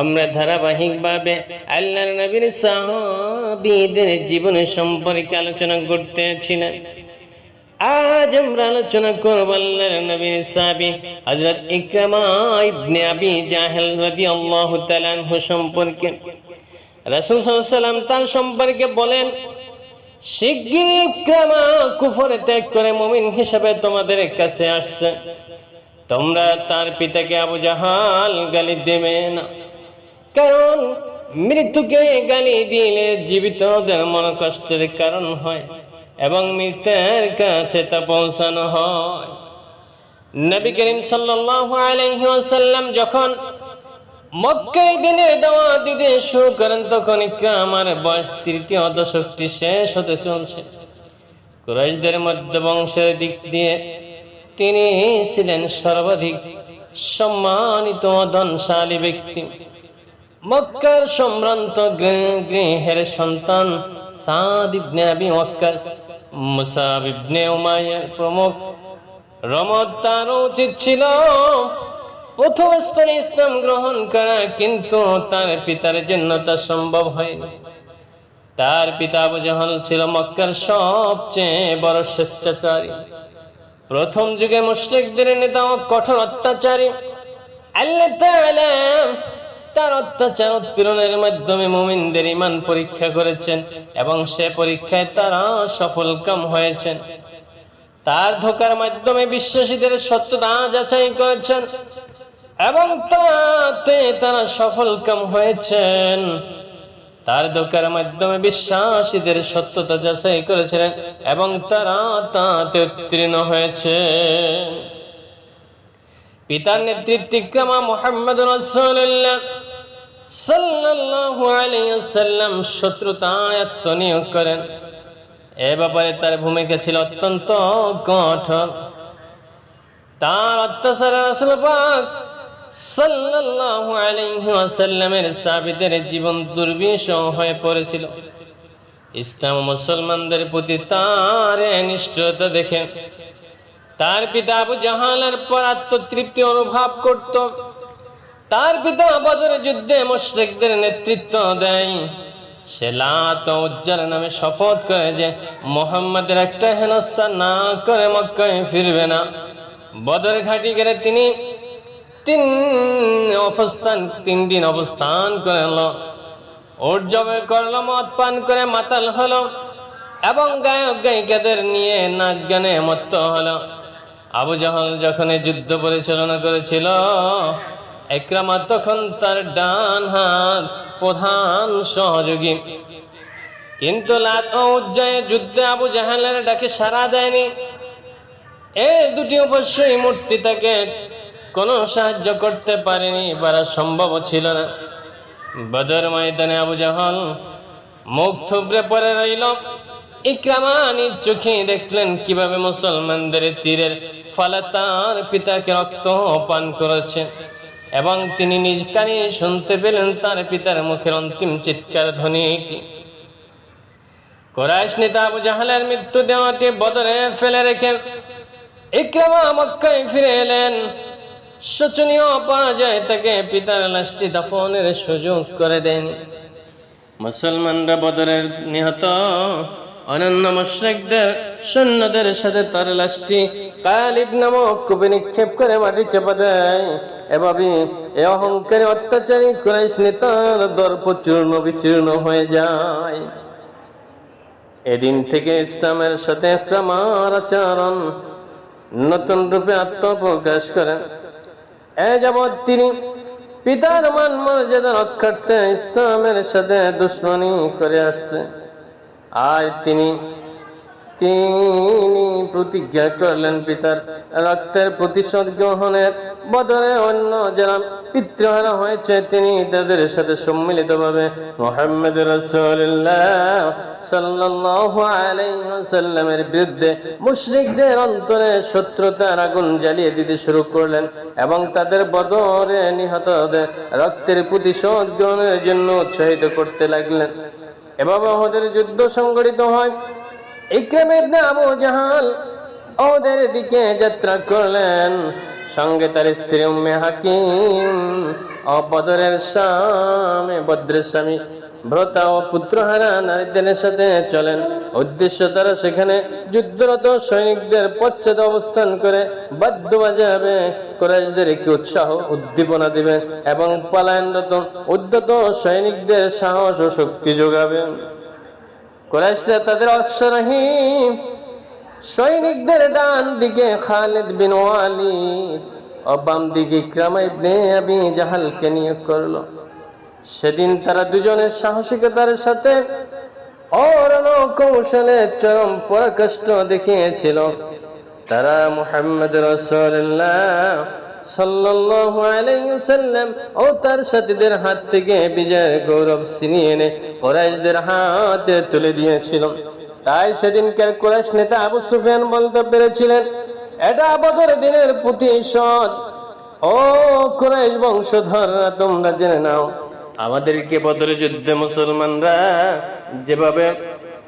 আমরা ধারাবাহিকভাবে আল্লাহর নবীর সাহাবীদের জীবন সম্পর্কে আলোচনা করতেছিলাম আজ আমরা আলোচনা করব আল্লাহর নবীর সাহাবী হযরত ইকরামা ইবনে আবি জাহেল রাদিয়াল্লাহু তাআলা আনহু সম্পর্কে। রাসূল সাল্লাল্লাহু আলাইহি ওয়াসাল্লাম তার সম্পর্কে বলেন, শিগগির ইকরামা কুফরে ত্যাগ করে মুমিন হিসেবে তোমাদের কাছে আসছে। তোমরা তার পিতাকে আবু জাহাল গালি দেবে না। কারণ মৃত্যুকে গালি দিলে জীবিতদের মন কষ্টের কারণ হয় এবং মৃতের কাছে তা পৌঁছানো হয়। নবী করিম ওয়াসাল্লাম যখন দিতে বয়স তৃতীয় দশকটি শেষ হতে চলছে। দিক দিয়ে তিনি ছিলেন সর্বাধিক সম্মানিত ধনশালী ব্যক্তি। মক্কার সম্ভ্রান্ত গৃহের সন্তান সাদ ইবনে আবি ওয়াক্কাস, মুসাব ইবনে উমাইয়া প্রমুখ। রমদ তার উচিত ছিল। প্রথম স্থানে ইসলাম গ্রহণ করা, কিন্তু তার পিতার জন্য তা সম্ভব হয়নি। তার পিতা আবু ছিল মক্কার সবচেয়ে বড় স্বেচ্ছাচারী। প্রথম যুগে মুশরিকদের নেতা কঠোর অত্যাচারী। আল্লাহ তার অত্যাচার উৎপীড়নের মাধ্যমে মুমিনদের ইমান পরীক্ষা করেছেন এবং সে পরীক্ষায় তারা সফল কাম হয়েছেন। তার ধোকার মাধ্যমে বিশ্বাসীদের সত্যতা যাচাই করেছেন এবং তাতে তারা সফল কাম হয়েছেন। তার ধোকার মাধ্যমে বিশ্বাসীদের সত্যতা যাচাই করেছিলেন এবং তারা তাতে উত্তীর্ণ হয়েছে পিতার নেতৃত্বে ক্রমা মোহাম্মদ রসুল্লাহ সাল্লাল্লাহু আলাইহি ওয়াসাল্লাম শত্রুতা আত্মনিয়োগ করেন। এ ব্যাপারে তার ভূমিকা ছিল অত্যন্ত কঠোর। তার অত্যাচারে রাসূল পাক সাল্লাল্লাহু আলাইহি ওয়াসাল্লামের সাহাবীদের জীবন দুর্বিষহ হয়ে পড়েছিল। ইসলাম মুসলমানদের প্রতি তার নিষ্ঠুরতা দেখে। তার পিতা আবু জাহালের পর আত্মতৃপ্তি অনুভব করত। তার পিতা বদর যুদ্ধে মুশরিকদের নেতৃত্ব দেয়। সে লাত উজ্জার নামে শপথ করে যে মোহাম্মদের একটা হেনস্থা না করে মক্কায় ফিরবে না। বদর ঘাটি গেলে তিনি তিন অবস্থান, তিন দিন অবস্থান করল। ওর জবে করল, মদ পান করে মাতাল হলো এবং গায়ক গায়িকাদের নিয়ে নাচ গানে মত্ত হলো। আবু জাহল যখন যুদ্ধ পরিচালনা করেছিল একরামা তখন তার ডান হাত প্রধান সহযোগী। কিন্তু লাত ও উজ্জয়ে যুদ্ধে আবু জাহালের ডাকে সাড়া দেয়নি। এ দুটি অবশ্যই মূর্তি তাকে কোনো সাহায্য করতে পারেনি পারা সম্ভব ছিল না। বদর ময়দানে আবু জাহল মুখ থুবড়ে পড়ে রইল। ইকরামানি চোখে দেখলেন কীভাবে মুসলমানদের তীরের ফলে তার পিতাকে রক্ত পান করেছে এবং তিনি নিজ কানে শুনতে পেলেন তার পিতার মুখের অন্তিম চিৎকার ধ্বনিটি কোরাইশ নেতা আবু জাহালের মৃত্যু দেওয়াটি বদরে ফেলে রেখে ইকরামা মক্কায় ফিরে এলেন। শোচনীয় পরাজয় তাকে পিতার লাশটি দাফনের সুযোগ করে দেয়নি। মুসলমানরা বদরের নিহত অনন্য মুশ্রিকদের সৈন্যদের সাথে তার লাশটি কালিব নামক কবি নিক্ষেপ করে মাটি চেপা দেয়। এভাবে এ অহংকারী অত্যাচারী কুরাইশ নেতার দর্প চূর্ণ বিচূর্ণ হয়ে যায়। এদিন থেকে ইসলামের সাথে ক্রমার আচরণ নতুন রূপে আত্মপ্রকাশ করেন। এ যাবৎ তিনি পিতার মান মর্যাদা রক্ষার্থে ইসলামের সাথে দুশ্মনী করে আসছে। আর তিনি। তিনি প্রতিজ্ঞা করলেন পিতার রক্তের প্রতিশোধ গ্রহণের বদলে অন্য যারা পিতৃহারা হয়েছে, তিনি তাদের সাথে সম্মিলিত ভাবে মোহাম্মদ রসুল্লাহ বিরুদ্ধে মুশরিকদের অন্তরে শত্রুতার আগুন জ্বালিয়ে দিতে শুরু করলেন এবং তাদের বদরে নিহতদের রক্তের প্রতিশোধ গ্রহণের জন্য উৎসাহিত করতে লাগলেন। এভাবে ওদের যুদ্ধ সংগঠিত হয়। ইকরাম ইবনে আবু জাহাল ওদের দিকে যাত্রা করলেন। সঙ্গে তার স্ত্রী উম্মে হাকিম, অপদরের স্বামী, বদ্রের স্বামী ভ্রতা ও পুত্রহারা নারীদের সাথে চলেন। উদ্দেশ্য তারা সেখানে যুদ্ধরত সৈনিকদের পশ্চাৎ অবস্থান করে বাদ্য বাজাবে কোরাইশদেরকে উৎসাহ, উদ্দীপনা দিবেন এবং পালায়নরত, উদ্যত সৈনিকদের সাহস ও শক্তি যোগাবেন কোরাইশরা তাদের অশ্বরহীম সৈনিকদের ডান দিকে খালিদ বিন ওয়ালিদ ও বাম দিকে ইকরামা ইবনে আবি জাহালকে নিয়োগ করল। সেদিন তারা দুজনের সাহসিকতার সাথে অরণ কৌশলে চরম পরাকষ্ট দেখিয়েছিল। তারা মুহাম্মদ ওয়াসাল্লাম ও তার সাথীদের হাত থেকে বিজয়ের গৌরব ছিনিয়ে এনে কুরাইশদের হাতে তুলে দিয়েছিল। তাই সেদিনকার কুরাইশ নেতা আবু সুফিয়ান বলতে পেরেছিলেন, এটা বদর দিনের প্রতিশোধ। ও কুরাইশ বংশধররা, তোমরা জেনে নাও আমাদেরকে বদরে যুদ্ধে মুসলমানরা যেভাবে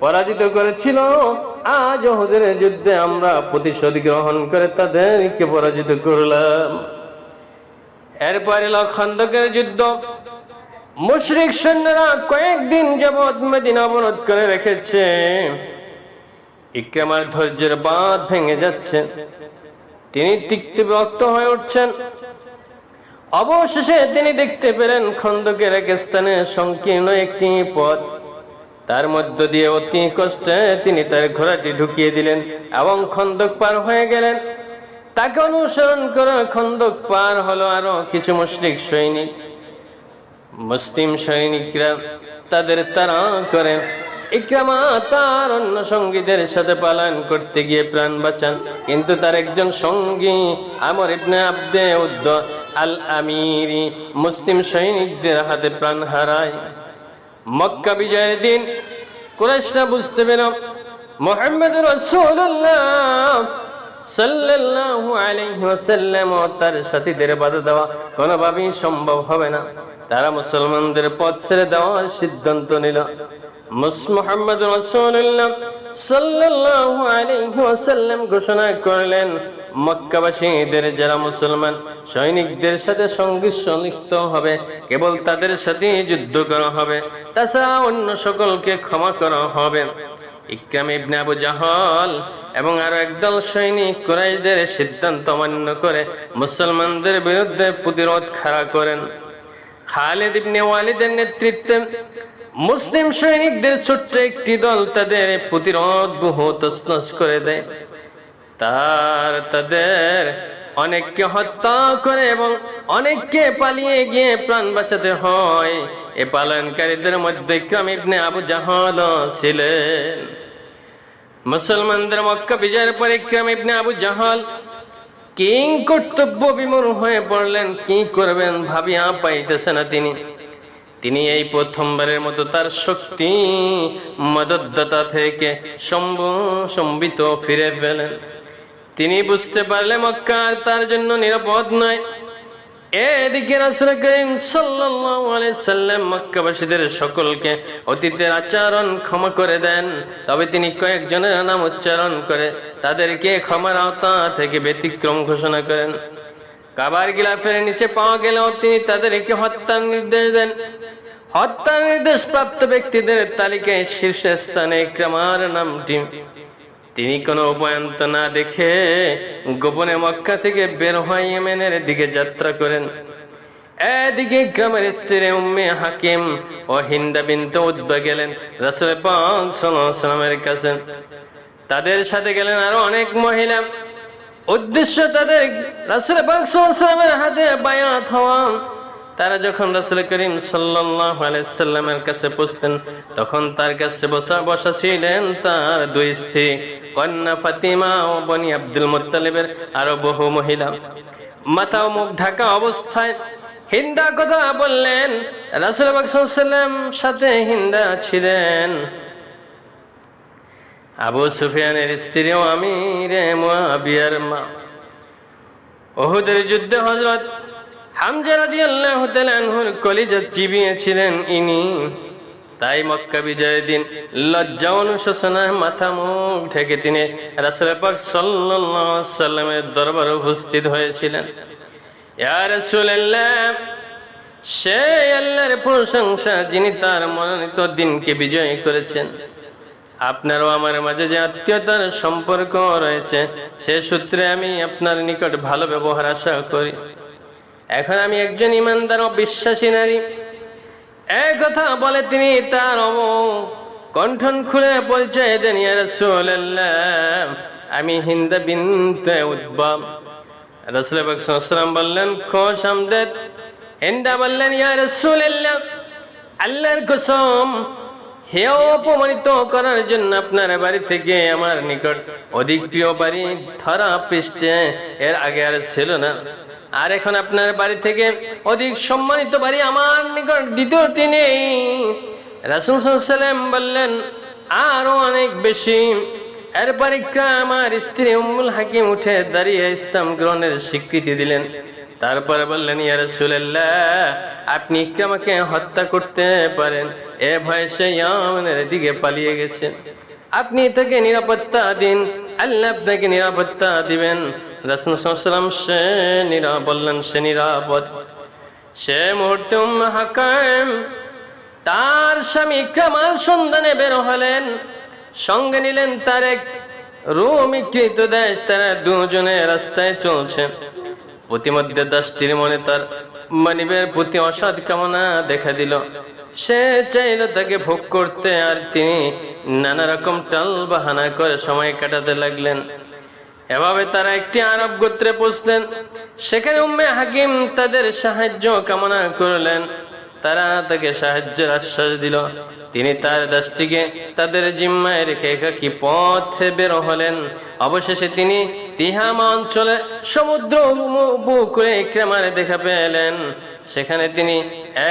পরাজিত করেছিল, আজ ওদের যুদ্ধে আমরা প্রতিশোধ গ্রহণ করে তাদেরকে পরাজিত করলাম। এরপরে খন্দকের যুদ্ধ। মুশরিক সৈন্যরা কয়েকদিন যাবৎ মেদিনা অবরোধ করে রেখেছে। ইকরামার ধৈর্যের বাঁধ ভেঙে যাচ্ছে। তিনি তিক্ত বিরক্ত হয়ে উঠছেন। অবশেষে তিনি দেখতে পেলেন খন্দকের এক স্থানে সংকীর্ণ একটি পথ। তার মধ্য দিয়ে অতি কষ্টে তিনি তার ঘোড়াটি ঢুকিয়ে দিলেন এবং খন্দক পার হয়ে গেলেন। তাকে অনুসরণ করে খন্দক পার হলো আরও কিছু মুশরিক সৈনিক। মুসলিম সৈনিকরা তাদের তারা করে ইকরামা তার অন্য সঙ্গীদের সাথে পালন করতে গিয়ে প্রাণ বাঁচান। কিন্তু তার একজন সঙ্গী আমর ইবনে আব্দে উদ্দ আল আমিরি মুসলিম সৈনিকদের হাতে প্রাণ হারায়। মক্কা বিজয়ের দিন কুরাইশরা বুঝতে পেল মোহাম্মদ রাসূলুল্লাহ সাল্লাল্লাহু আলাইহি ওয়াসাল্লাম তার সাথীদের বাধা দেওয়া কোনোভাবেই সম্ভব হবে না। তারা মুসলমানদের পথ ছেড়ে দেওয়ার সিদ্ধান্ত নিল। মুহাম্মদ সাল্লাল্লাহু আলাইহি ওয়াসাল্লাম ঘোষণা করলেন, মক্কাবাসীদের যারা মুসলমান, সৈনিকদের সাথে সঙ্গী সংযুক্ত হবে, কেবল তাদের সাথে যুদ্ধ করা হবে, তাছাড়া অন্য সকলকে ক্ষমা করা হবে। ইকরাম ইবনে আবু জাহল এবং আরও একদল সৈনিক কুরাইশদের সিদ্ধান্ত অমান্য করে মুসলমানদের বিরুদ্ধে প্রতিরোধ খাড়া করেন। খালিদ ইবনে ওয়ালিদের নেতৃত্বে মুসলিম সৈনিকদের ছোট্ট একটি দল তাদের প্রতিরোধ বহু তসনস করে দেয়। তার তাদের অনেককে হত্যা করে এবং অনেককে পালিয়ে গিয়ে প্রাণ বাঁচাতে হয়। এ পালনকারীদের মধ্যে ইকরাম ইবনে আবু জাহল ছিলেন। মুসলমানদের মক্কা বিজয়ের পর ইকরাম ইবনে আবু জাহাল কিং কর্তব্য বিমূর হয়ে পড়লেন, কি করবেন ভাবিয়া পাইতেছে না তিনি। তিনি এই প্রথমবারের মতো তার শক্তি, মদতদাতা থেকে সম্বিত ফিরে পেলেন। তিনি বুঝতে পারলে মক্কা আর তার জন্য নিরাপদ নয়। এদিকে রাসূল করিম সাল্লাম মক্কাবাসীদের সকলকে অতীতের আচরণ ক্ষমা করে দেন। তবে তিনি কয়েকজনের নাম উচ্চারণ করে তাদেরকে ক্ষমার আওতা থেকে ব্যতিক্রম ঘোষণা করেন। কাবার গিলাফের নিচে পাওয়া গেলেও তিনি তাদেরকে হত্যার নির্দেশ দেন। হত্যার নির্দেশ প্রাপ্ত ব্যক্তিদের তালিকায় শীর্ষ স্থানে ইকরামার নামটি। তিনি কোনো উপায়ন্ত না দেখে গোপনে মক্কা থেকে বের হয় ইয়েমেনের দিকে যাত্রা করেন। এদিকে গ্রামের স্ত্রী উম্মে হাকিম ও হিন্দা বিনতে উদ্বা গেলেন রাসূল পাক ওয়াসাল্লামের কাছে। তাদের সাথে গেলেন আরও অনেক মহিলা। উদ্দেশ্য তাদের রাসূল সাল্লাল্লাহু হাতে বায়াত হওয়া। তারা যখন রাসূল করিম সাল্লামের কাছে পুষতেন তখন তার কাছে বসা বসা ছিলেন তার দুই স্ত্রী, কন্যা ফাতিমা ও বনি আব্দুল মুত্তালিবের আরও বহু মহিলা। মাথা ও মুখ ঢাকা অবস্থায় হিন্দা কথা বললেন। রাসুল সাল্লাম সাথে হিন্দা ছিলেন। আবু সুফিয়ানের স্ত্রীও আমির মুয়াবিয়ার মা। ওহুদের যুদ্ধে হজরত হামজা রাদিয়াল্লাহু তাআলা আনহুর কলিজা চিবিয়েছিলেন ইনি। তাই মক্কা বিজয়ের দিন লজ্জা অনুশোচনায় মাথা মুখ ঢেকে তিনি রাসূল পাক সাল্লাল্লাহু সাল্লামের দরবারে উপস্থিত হয়েছিলেন। ইয়া রাসূলুল্লাহ সে আল্লাহর প্রশংসা যিনি তার মনোনীত দিনকে বিজয় করেছেন। আপনারও আমার মাঝে যে আত্মীয়তার সম্পর্ক রয়েছে, সে সূত্রে আমি আপনার নিকট ভালো ব্যবহার আশা করি। এখন আমি একজন ইমানদার ও বিশ্বাসী নারী। এক কথা বলে তিনি তার কণ্ঠন খুলে পরিচয় দেন আমি হিন্দা বিনতে উদ্বাম রাসূল বললেন, খোশ আমদেদ। হিন্দা বললেন, ইয়া রাসূলুল্লাহ, আল্লাহর কসম হে অপমানিত করার জন্য আপনার বাড়ি থেকে আমার নিকট অধিক প্রিয় বাড়ি ধরা পৃষ্ঠে এর আগে আর ছিল না। আর এখন আপনার বাড়ি থেকে অধিক সম্মানিত বাড়ি আমার নিকট দ্বিতীয়টি নেই। রাসুল সাল্লাম বললেন, আরও অনেক বেশি। এর পরীক্ষা আমার স্ত্রী উম্মুল হাকিম উঠে দাঁড়িয়ে ইসলাম গ্রহণের স্বীকৃতি দিলেন। তারপরে বললেন আপনি ইকরামাকে হত্যা করতে পারেন? এ ভয়ে সে ইয়ামানের দিকে পালিয়ে গেছে। আপনি তাকে নিরাপত্তা দিন, আল্লাহ আপনাকে নিরাপত্তা দিবেন। রাসূল সে নিরা, বললেন, সে নিরাপদ। সে মুহূর্তে হাকাম, তার স্বামী ইকরামার সন্ধানে বের হলেন। সঙ্গে নিলেন তার এক রুমিকৃত দেশ, তারা দুজনে রাস্তায় চলছে। প্রতিমধ্যে দাসটির মনে তার মানিবের প্রতি অসৎ কামনা দেখা দিল। সে চাইল তাকে ভোগ করতে আর তিনি নানা রকম টাল বাহানা করে সময় কাটাতে লাগলেন। এভাবে তারা একটি আরব গোত্রে পৌঁছলেন। সেখানে উম্মে হাকিম তাদের সাহায্য কামনা করলেন। তারা তাকে সাহায্যের আশ্বাস দিল। তিনি তার দাসটিকে তাদের জিম্মায় রেখে একাকি পথে বের হলেন। অবশেষে তিনি তিহামা অঞ্চলে সমুদ্র উপকূলে ইকরামারে দেখা পেলেন। সেখানে তিনি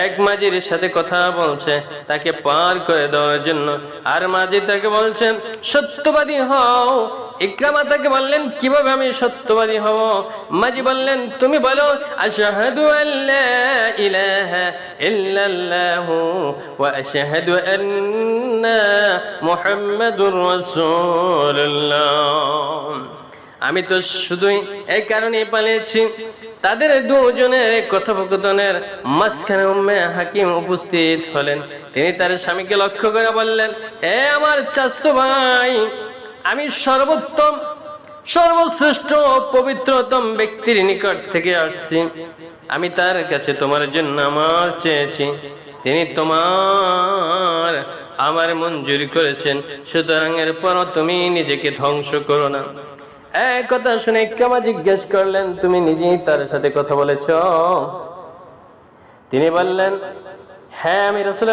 এক মাঝির সাথে কথা বলছে, তাকে পার করে দেওয়ার জন্য। আর মাঝি তাকে বলছেন সত্যবাদী হও ইকরামা তাকে বললেন, কীভাবে আমি সত্যবাদী হব? মাঝি বললেন, তুমি বলো, আশহাদু আল্লা ইলাহা ইল্লাল্লাহু ওয়া আশহাদু আন্না মুহাম্মাদুর রাসূলুল্লাহ। আমি তো শুধুই এই কারণে পালিয়েছি। তাদের দুজনের কথোপকথনের মাঝখানে উম্মে হাকিম উপস্থিত হলেন। তিনি তার স্বামীকে লক্ষ্য করে বললেন, এ আমার চাস্তু ভাই আমি সর্বোত্তম, সর্বশ্রেষ্ঠ পবিত্রতম ব্যক্তির নিকট থেকে আসছি। আমি তার কাছে তোমার জন্য আমার চেয়েছি। তিনি তোমার, আমার মঞ্জুরি করেছেন। সুতরাং এরপরও তুমি নিজেকে ধ্বংস করো না। এক কথা শুনে কেমা জিজ্ঞেস করলেন, তুমি নিজেই তার সাথে কথা বলেছ? তিনি বললেন হ্যাঁ আমি রসুল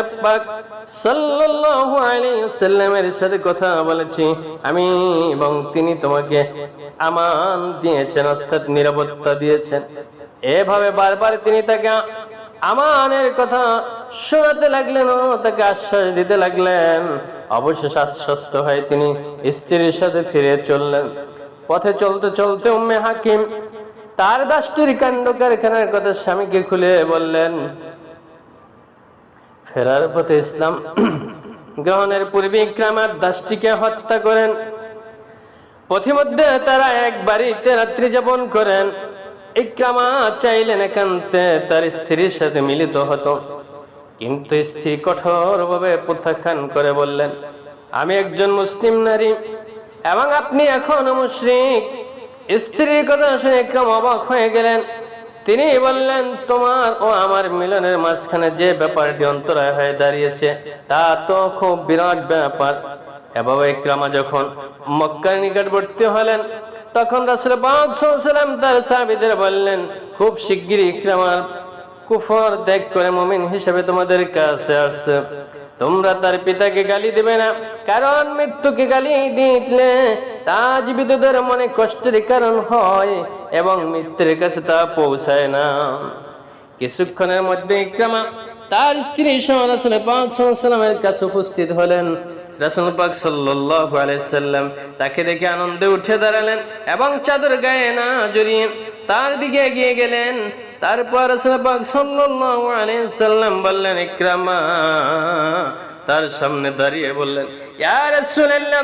ওয়াসাল্লামের সাথে কথা বলেছি। আমি এবং তিনি তোমাকে আমান দিয়েছেন, অর্থাৎ নিরাপত্তা দিয়েছেন। এভাবে বারবার তিনি তাকে আমানের কথা শোনাতে লাগলেন তাকে আশ্বাস দিতে লাগলেন। অবশেষ আশ্বস্ত হয়ে তিনি স্ত্রীর সাথে ফিরে চললেন। পথে চলতে চলতে উম্মে হাকিম তার দাসটির কাণ্ড কারখানার কথা স্বামীকে খুলে বললেন ফেরার পথে ইসলাম গ্রহণের পূর্বে ইকরামার দাসটিকে হত্যা করেন। পথিমধ্যে তারা এক বাড়িতে রাত্রি যাপন করেন। ইকরামা চাইলেন একান্তে তার স্ত্রীর সাথে মিলিত হতো। কিন্তু স্ত্রী কঠোরভাবে প্রত্যাখ্যান করে বললেন, আমি একজন মুসলিম নারী এবং আপনি এখন মুশরিক। স্ত্রীর কথা শুনে ইকরাম অবাক হয়ে গেলেন। তিনি বললেন, তোমার ও আমার মিলনের মাঝখানে যে ব্যাপারটি অন্তরায় হয়ে দাঁড়িয়েছে, তা তো খুব বিরাট ব্যাপার। এভাবে ইকরামা যখন মক্কার নিকটবর্তী হলেন, তখন রাসূল পাক সাল্লাম তার সাহাবীদের বললেন, খুব শিগগিরই ইকরামার কুফর দেখ করে মুমিন হিসেবে তোমাদের কাছে আসছে। তোমরা তার পিতাকে গালি দেবে না, কারণ মৃত্যুকে গালি দিলে তা জীবিতদের মনে কষ্টের কারণ হয় এবং মৃত্যুর কাছে তা পৌঁছায় না। কিছুক্ষণের মধ্যে ইকরামা তার স্ত্রী সহ রাসূল পাক সাল্লামের কাছে উপস্থিত হলেন। রাসূল পাক সাল্লাম তাকে দেখে আনন্দে উঠে দাঁড়ালেন এবং চাদর গায়ে না জড়িয়ে তার দিকে এগিয়ে গেলেন। তারপর সাল্লাম বললেন, ইকরামা। তার সামনে দাঁড়িয়ে বললেন, ইয়া রাসূলুল্লাহ,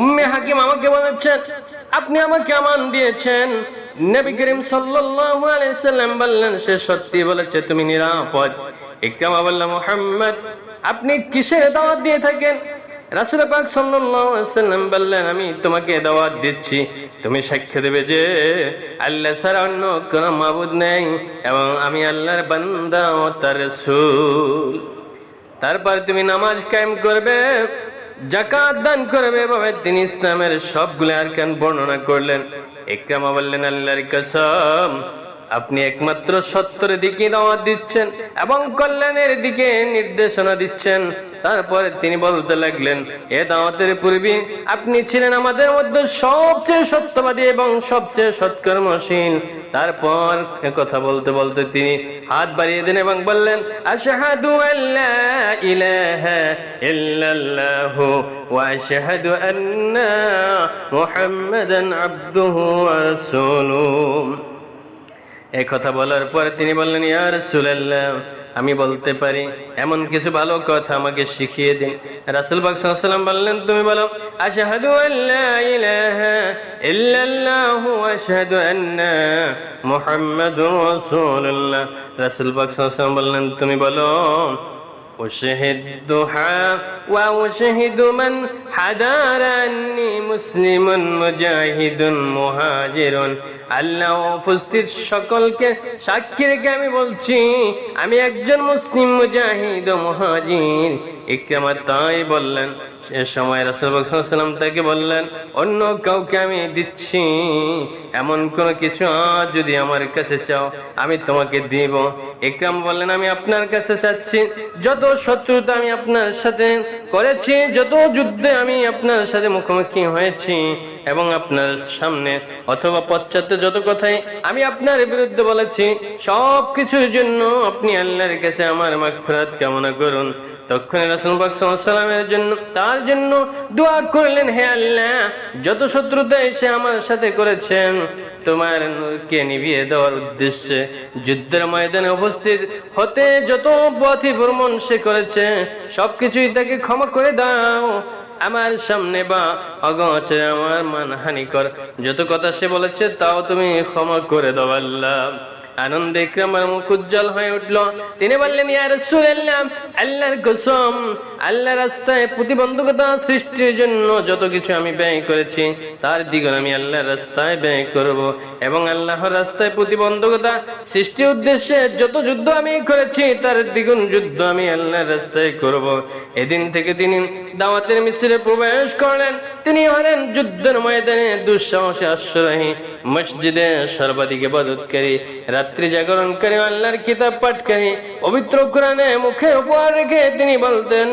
উম্মে হাকিম আমাকে বলেছেন, আপনি আমাকে আমান দিয়েছেন। নবী করিম সাল্লাল্লাহু আলাইহি সাল্লাম বললেন, সে সত্যি বলেছে, তুমি নিরাপদ। ইকরামা বলল মুহাম্মদ, আপনি কিসের দাওয়াত দিয়ে থাকেন? রাসূল পাক সাল্লাম বললেন, আমি তোমাকে দাওয়াত দিচ্ছি। তুমি সাক্ষ্য দেবে যে আল্লাহ ছাড়া অন্য কোনো মাবুদ নেই এবং আমি আল্লাহর বান্দা তার রাসূল। তারপর তুমি নামাজ কায়েম করবে জাকাত দান করবে এভাবে তিনি ইসলামের সবগুলো আর আরকান বর্ণনা করলেন। ইকরামা বললেন, আল্লাহর কসম আপনি একমাত্র সত্যের দিকে দাওয়াত দিচ্ছেন এবং কল্যাণের দিকে নির্দেশনা দিচ্ছেন। তারপরে তিনি বলতে লাগলেন, এ দাওয়াতের পূর্বে আপনি ছিলেন আমাদের মধ্যে সবচেয়ে সত্যবাদী এবং সবচেয়ে সৎকর্মশীল। তারপর কথা বলতে বলতে তিনি হাত বাড়িয়ে দিন এবং বললেন, আশহাদু আল্লা ইলাহা ওয়া আন্না মুহাম্মাদান আবদুহু ওয়া রাসূলুহু। এই কথা বলার পর তিনি বললেন ইয়ার সুলাল্লাহ আমি বলতে পারি, এমন কিছু ভালো কথা আমাকে শিখিয়ে দিন। রাসুল বাকসাল্লাম বললেন, তুমি বলো আল্লাহ রাসুল বাকসাল্লাম বললেন, তুমি বলো وأشهد من حدار أني مسلم مجاهد مهاجر আল্লাহ উপস্থিত সকলকে সাক্ষী রেখে আমি বলছি আমি একজন মুসলিম মুজাহিদ ও মুহাজির ইকরামা তাই বললেন সে সময় রাসূলুল্লাহ তাকে বললেন অন্য কাউকে আমি দিচ্ছি এমন কোন কিছু আজ যদি আমার কাছে চাও আমি তোমাকে দিব ইকরাম বললেন আমি আপনার কাছে চাচ্ছি যত শত্রুতা আমি আপনার সাথে করেছি, যত যুদ্ধে আমি আপনার সাথে মুখোমুখি হয়েছি এবং আপনার সামনে অথবা পশ্চাতে যত কথাই আমি আপনার বিরুদ্ধে বলেছি সব কিছুর জন্য আপনি আল্লাহর কাছে আমার মাগফিরাত কামনা করুন। তখন রাসূল পাক সাল্লামের জন্য, তার জন্য দোয়া করলেন, হে আল্লাহ, যত শত্রুতা এসে আমার সাথে করেছেন, তোমার নূরকে নিভিয়ে দেওয়ার উদ্দেশ্যে যুদ্ধের ময়দানে উপস্থিত হতে যত পথই ভ্রমণ সে করেছে, সবকিছুই তাকে ক্ষমা করে দাও। আমার সামনে বা অগোচরে আমার মানহানিকর যত কথা সে বলেছে, তাও তুমি ক্ষমা করে দাও, আল্লাহ। আনন্দে আমার মুখ উজ্জ্বল হয়ে উঠল। তিনি বললেন, ইয়া রাসূলুল্লাহ, আল্লাহর কসম আল্লাহ রাস্তায় প্রতিবন্ধকতা সৃষ্টির জন্য যত কিছু আমি ব্যয় করেছি, তার দ্বিগুণ আমি আল্লাহর রাস্তায় ব্যয় করব এবং আল্লাহর রাস্তায় প্রতিবন্ধকতা সৃষ্টির উদ্দেশ্যে যত যুদ্ধ আমি করেছি, তার দ্বিগুণ যুদ্ধ আমি আল্লাহর রাস্তায় করব। এদিন থেকে তিনি দাওয়াতের মিছিলে প্রবেশ করলেন। তিনি হলেন যুদ্ধের ময়দানে দুঃসাহসে আশ্রয়ী, মসজিদে সর্বাধিক বদৎকারী রাত্রি জাগরণকারী আল্লাহর কিতাব পাঠকারী পবিত্র কোরআনে মুখের উপর রেখে তিনি বলতেন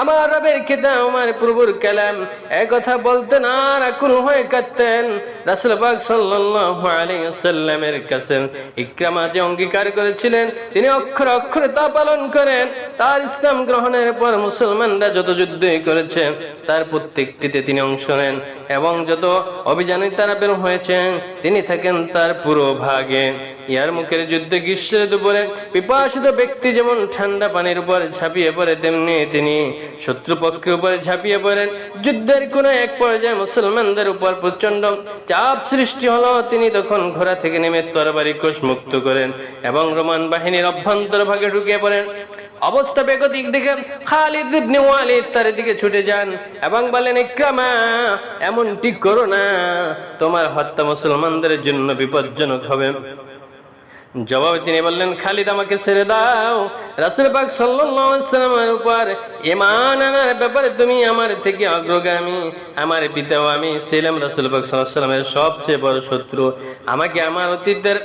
আমার কিতাব আমার প্রভুর কালাম। একথা কথা বলতেন আর আকুল হয়ে কাঁদতেন। রাসূল পাক সাল্লাল্লাহু আলাইহি ওয়াসাল্লামের কাছে ইকরামা যে অঙ্গীকার করেছিলেন, তিনি অক্ষর অক্ষরে তা পালন করেন। তার ইসলাম গ্রহণের পর মুসলমানরা যত যুদ্ধ করেছেন তার প্রত্যেকটিতে তিনি অংশ নেন এবং যত অভিযানে তারা বের হয়েছেন, তিনি থাকেন তার পুরো ভাগে। ইয়ার মুখের যুদ্ধে গ্রীষ্মের দুপুরে পিপাসিত ব্যক্তি যেমন ঠান্ডা পানির উপর ঝাঁপিয়ে পড়ে, তেমনি তিনি শত্রুপক্ষের উপরে ঝাঁপিয়ে পড়েন। যুদ্ধের কোন এক পর্যায়ে মুসলমানদের উপর প্রচণ্ড চাপ সৃষ্টি হলো। তিনি তখন ঘোড়া থেকে নেমে তরবারি কোষ মুক্ত করেন এবং রোমান বাহিনীর অভ্যন্তর ভাগে ঢুকে পড়েন। অবস্থা বেগতিক দিকে খালিদ ইবনে ওয়ালিদ তার দিকে ছুটে যান এবং বলেন, ইকরামা, এমনটি করো না, তোমার হত্যা মুসলমানদের জন্য বিপজ্জনক হবে। জবাবে তিনি বললেন, খালিদ, আমাকে ছেড়ে দাও। রাসুল পাক সাল্লামের উপর এমান আনার ব্যাপারে তুমি আমার থেকে অগ্রগামী, আমার পিতাও আমি ছিলাম। রাসুল পাক সাল্লামের সবচেয়ে বড় শত্রু। আমাকে আমার অতীতের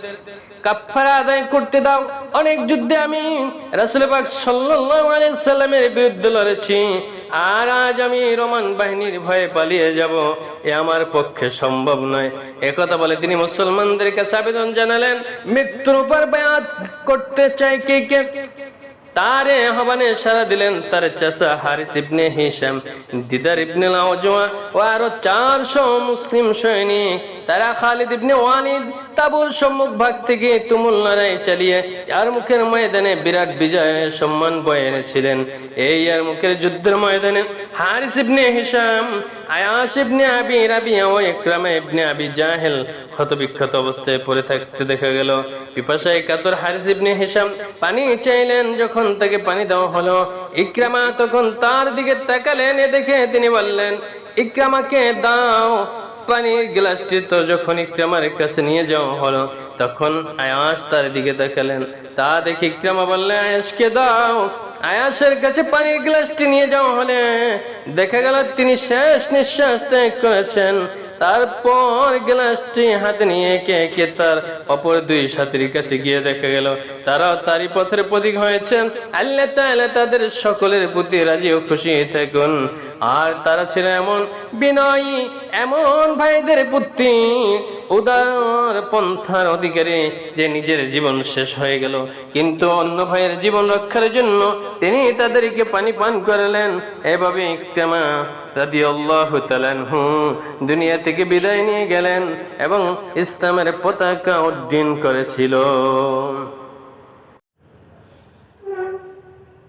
কাফারা আদায় করতে দাও। অনেক যুদ্ধে আমি সাল্লামের বিরুদ্ধে লড়েছি। আর আজ আমি রোমান বাহিনীর ভয়ে পালিয়ে যাব। এ আমার পক্ষে সম্ভব নয়। একথা বলে তিনি মুসলমানদের কাছে আবেদন জানালেন, মৃত্যুর উপর বায়াত করতে চাই কে কে? তারে আহ্বানে সারা দিলেন তার চাচা হারিস ইবনে হিসাম দিদার ইবনে লাওজওয়া ও আরও চারশো মুসলিম সৈনিক। তারা খালিদ ইবনে ওয়ালিদ তাবুর সম্মুখ ভাগ থেকে তুমুল লড়াই চালিয়ে আর মুখের ময়দানে বিরাট বিজয়ের সম্মান বয়ে এনেছিলেন। এই আর মুখের যুদ্ধের ময়দানে হারিস ইবনে হিসাম আয়াস ইবনে আবি রাবিয়া ও ইকরামা ইবনে আবি জাহেল ক্ষতবিক্ষত অবস্থায় পড়ে থাকতে দেখা গেল। পিপাসায় কাতর হারিস ইবনে হিসাম পানি চাইলেন, যখন তাকে পানি দেওয়া হলো, ইকরামা তখন তার দিকে তাকালেন, এ দেখে তিনি বললেন, ইকরামাকে দাও পানির গ্লাসটি তো যখন ইকরামার কাছে নিয়ে যাওয়া হলো, তখন আয়াস তার দিকে তাকালেন। তা দেখে ইকরামা বললেন আয়াসকে দাও। আয়াসের কাছে পানির গ্লাসটি নিয়ে যাওয়া হলে দেখা গেল তিনি শেষ নিঃশ্বাস ত্যাগ করেছেন। তারপর গ্লাসটি হাতে নিয়ে একে একে তার অপর দুই সাথীর কাছে গিয়ে দেখা গেল, তারাও তারই পথের প্রতীক হয়েছেন। আল্লাহ তাআলা তাদের সকলের প্রতি রাজি ও খুশি থাকুন। আর তারা ছিল এমন বিনয়ী, এমন ভাইদের পুত্রী উদার পন্থার অধিকারী যে নিজের জীবন শেষ হয়ে গেল। কিন্তু অন্য ভাইয়ের জীবন রক্ষার জন্য তিনি তাদেরকে পানি পান করালেন। এভাবে ইকরামা রাদিয়াল্লাহু তাআলাহু দুনিয়া থেকে বিদায় নিয়ে গেলেন এবং ইসলামের পতাকা উড্ডীন করেছিল।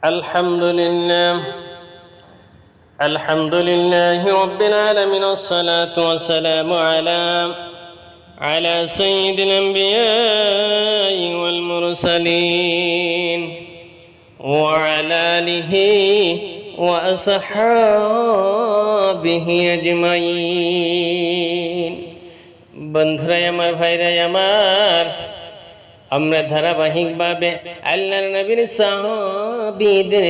আলহামদুলিল্লাহ। الحمد لله رب العالمين والصلاة والسلام على على سيد الأنبياء والمرسلين وعلى آله وأصحابه أجمعين বন্ধুরাই আমার ভাইরাই আমার আমরা ধারাবাহিকভাবে আল্লাহর নবীর সাহাবীদের